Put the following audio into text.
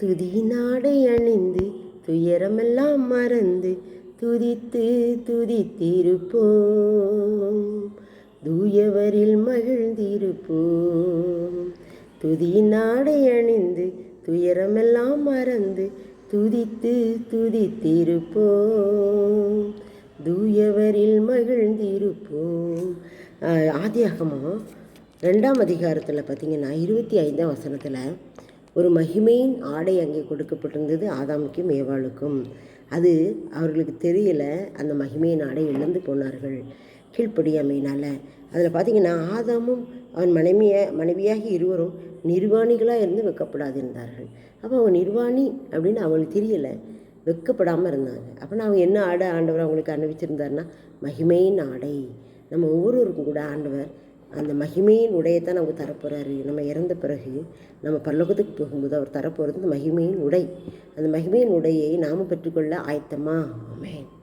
துதி நாடை அணிந்து துயரமெல்லாம் மறந்து துதித்து துதித்திருப்போம். தூயவரில் மகிழ்ந்திருப்போம். துதி நாடை அணிந்து துயரமெல்லாம் மறந்து துதித்து துதித்திருப்போம். தூயவரில் மகிழ்ந்திருப்போம். ஆதியாகமா ரெண்டாம் அதிகாரத்தில் பார்த்தீங்கன்னா இருபத்தி ஐந்தாம் வசனத்தில் ஒரு மகிமையின் ஆடை அங்கே கொடுக்கப்பட்டிருந்தது ஆதாமுக்கும் ஏவாளுக்கும். அது அவர்களுக்கு தெரியல அந்த மகிமையின் ஆடை இழந்து போனார்கள். கீழ்ப்படியாமையினால் அதில் பார்த்தீங்கன்னா ஆதாமும் அவன் மனைவிய மனைவியாகி இருவரும் நிர்வாணிகளாக இருந்து வெக்கப்படாது இருந்தார்கள் அப்போ அவன் நிர்வாணி அப்படின்னு அவங்களுக்கு தெரியலை வெக்கப்படாமல் இருந்தாங்க. அப்போனா அவங்க என்ன ஆடை ஆண்டவர் அவங்களுக்கு அனுபவிச்சிருந்தாருன்னா மகிமையின் ஆடை. நம்ம ஒவ்வொருவருக்கும் கூட ஆண்டவர் அந்த மகிமையின் உடையைத்தான் நமக்கு தரப்போகிறாரு நம்ம இறந்த பிறகு நம்ம பல்லோகத்துக்கு போகும்போது அவர் தரப்போகிறது இந்த மகிமையின் உடை. அந்த மகிமையின் உடையை நாம் பெற்றுக்கொள்ள ஆயத்தமா? ஆமென்.